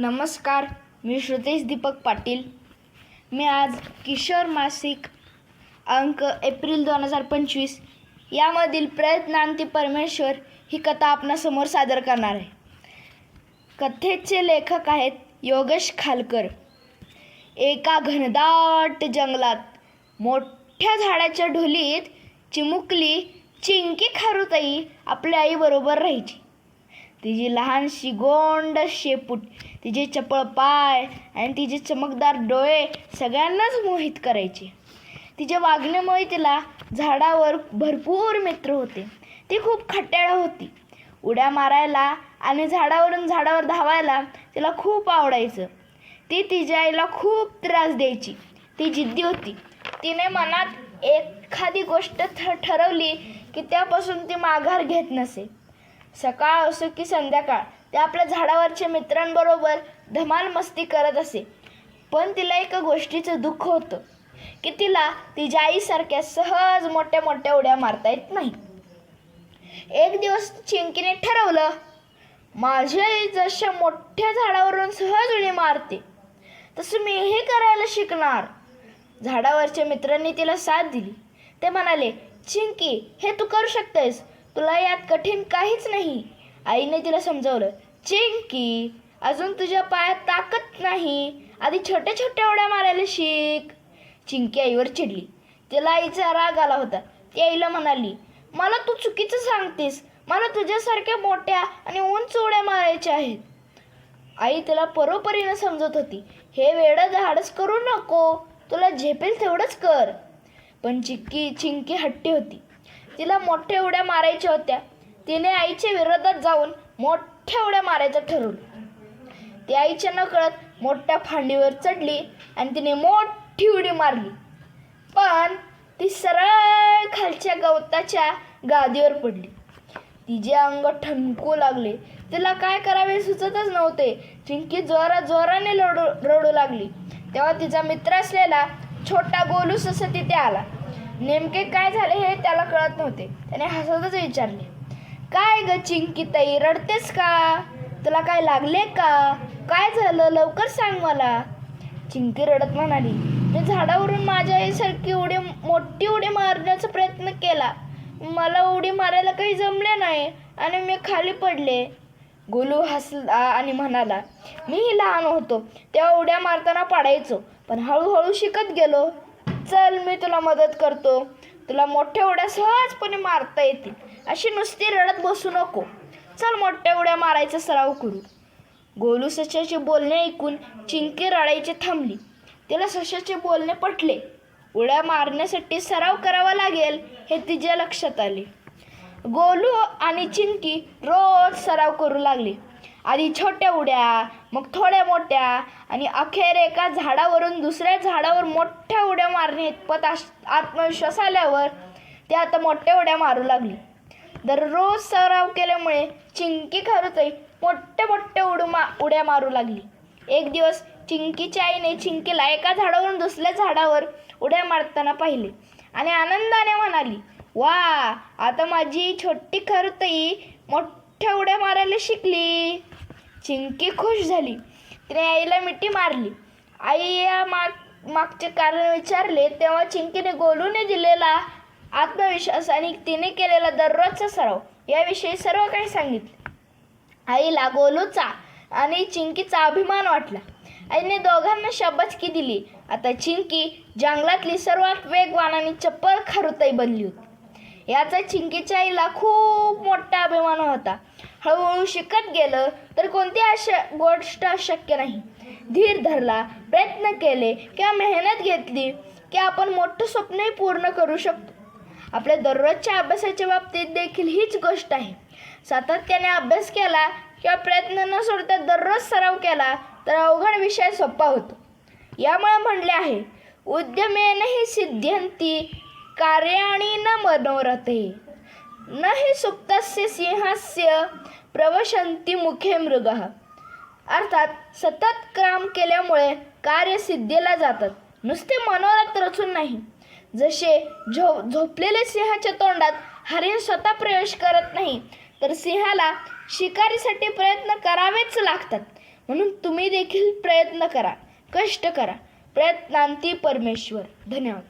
नमस्कार मी श्रुतेश दीपक पाटील. मी आज किशोर मासिक अंक एप्रिल दोन हजार पंचवीस यामधील प्रयत्नांती परमेश्वर ही कथा आपणासमोर सादर करणार आहे. कथेचे लेखक आहेत योगेश खालकर. एका घनदाट जंगलात मोठ्या झाडाच्या ढोलीत चिमुकली चिंकी खारुताई आपल्या आईबरोबर राहायची. तिची लहानशी गोंड शेपूट तिचे चपळ पाय आणि तिचे चमकदार डोळे सगळ्यांनाच मोहित करायचे. तिच्या वागण्यामुळे तिला झाडावर भरपूर मित्र होते. ती खूप खट्याळ होती. उड्या मारायला आणि झाडावरून झाडावर धावायला तिला खूप आवडायचं. ती तिच्या आईला खूप त्रास द्यायची. ती जिद्दी होती. तिने मनात एखादी गोष्ट ठरवली की त्यापासून ती माघार घेत नसे. सकाळ असो की संध्याकाळ ते आपल्या झाडावरच्या मित्रांबरोबर धमाल मस्ती करत असे. पण तिला एका गोष्टीचं दुःख होतं की तिला तिच्या आईसारख्या सहज मोठ्या मोठ्या उड्या मारता येत नाही. एक दिवस चिंकीने ठरवलं माझी आई जशा मोठ्या झाडावरून सहज उडी मारते तसं मीही करायला शिकणार. झाडावरच्या मित्रांनी तिला साथ दिली. ते म्हणाले चिंकी हे तू करू शकतेस तुला यात कठीण काहीच नाही. आईने तिला समजावलं चिंकी अजून तुझ्या पायात ताकद नाही. आधी छोट्या छोट्या उड्या मारायला शिक. चिंकी आईवर चिडली. तिला आईचा राग आला होता. ती आईला म्हणाली मला तू चुकीचं सांगतेस. मला तुझ्यासारख्या मोठ्या आणि उंच उड्या मारायच्या आहेत. आई तिला परोपरीनं समजत होती हे वेडं धाडस करू नको. तुला झेपेल तेवढंच कर. पण चिक्की चिंकी हट्टी होती. तिला मोठ्या उड्या मारायच्या होत्या. तिने आईच्या विरोधात जाऊन मोठ्या उड्या मारायचं ठरवलं. ती आईच्या नकळत मोठ्या फांडीवर चढली आणि तिने मोठी उडी मारली. पण ती सरळ खालच्या गवताच्या गादीवर पडली. तिचे अंग ठणकू लागले तिला काय करावे सुचतच नव्हते. चिंकी जोरा जोराने रडू रडू लागली. तेव्हा तिचा मित्र असलेला छोटा गोलूस असं तिथे आला. नेमके काय झाले हे त्याला कळत नव्हते. त्याने हसतच विचारले काय ग चिंकी ताई रडतेस का? तुला काय लागले का? काय झालं? लवकर सांग मला. चिंकी रडत म्हणाली मी झाडावरून माझ्या आईसारखी उडी मोठी उडी मारण्याचा प्रयत्न केला. मला उडी मारायला काही जमले नाही आणि मी खाली पडले. गोलू हसला आणि म्हणाला मीही लहान होतो तेव्हा उड्या मारताना पाडायचो पण हळूहळू शिकत गेलो. चल मी तुला मदत करतो. तुला मोठ्या उड्या सहजपणे मारता येतील. अशी नुसती रडत बसू नको. चल मोठ्या उड्या मारायचा सराव करू. गोलू सशाचे बोलणे ऐकून चिंकी रडायची थांबली. तिला सशाचे बोलणे पटले. उड्या मारण्यासाठी सराव करावा लागेल हे तिच्या लक्षात आले. गोलू आणि चिंकी रोज सराव करू लागले. आधी छोट्या उड्या मग थोड्या मोठ्या आणि अखेर एका झाडावरून दुसऱ्या झाडावर मोठ्या उड्या मारणे इतपत आश- आत्मविश्वास आल्यावर ते आता मोठ्या उड्या मारू लागली. दररोज सराव केल्यामुळे चिंकी खरंच मोठ्या मोठ्या उडू मा उड्या मारू लागली. एक दिवस चिंकीच्या आईने चिंकीला एका झाडावरून दुसऱ्या झाडावर उड्या मारताना पाहिले आणि आनंदाने म्हणाली वा आता माझी छोटी खरतई मोठ्या उड्या मारायला शिकली. चिंकी खुश झाली. तिने आईला मिठी मारली. आई या माग मागचे कारण विचारले तेव्हा चिंकीने गोलूने दिलेला आत्मविश्वास आणि तिने केलेला दररोजचा सराव. याविषयी सर्व काही सांगितले. आईला गोलूचा आणि चिंकीचा अभिमान वाटला. आईने दोघांना शाबासकी दिली. आता चिंकी जंगलातली सर्वात वेगवान आणि चप्पल खरुताई बनली होती. याचा चिंकीच्या आईला खूप मोठा अभिमान होता. हळूहळू शिकत गेलं तर कोणती अशा गोष्ट अशक्य नाही. धीर धरला प्रयत्न केले किंवा मेहनत घेतली की आपण मोठं स्वप्नही पूर्ण करू शकतो. आपल्या दररोजच्या अभ्यासाच्या बाबतीत देखील हीच गोष्ट आहे. सातत्याने अभ्यास केला किंवा प्रयत्न न सोडता दररोज सराव केला तर अवघड विषय सोपा होतो. यामुळे म्हणले आहे उद्यमेन ही सिद्ध्यंती कार्याणी न मनोरथे. न हि सुप्तस्य सिंहस्य प्रवशंती मुखे मृग। अर्थात सतत काम केल्यामुळे कार्य सिद्धीला जातात. नुसते मनोरथ रचून नाही. जसे झो झोपलेले सिंहाच्या तोंडात हरिण स्वतः प्रवेश करत नाही तर सिंहाला शिकारीसाठी प्रयत्न करावेच लागतात. म्हणून तुम्ही देखील प्रयत्न करा. कष्ट करा. प्रयत्नांती परमेश्वर. धन्यवाद.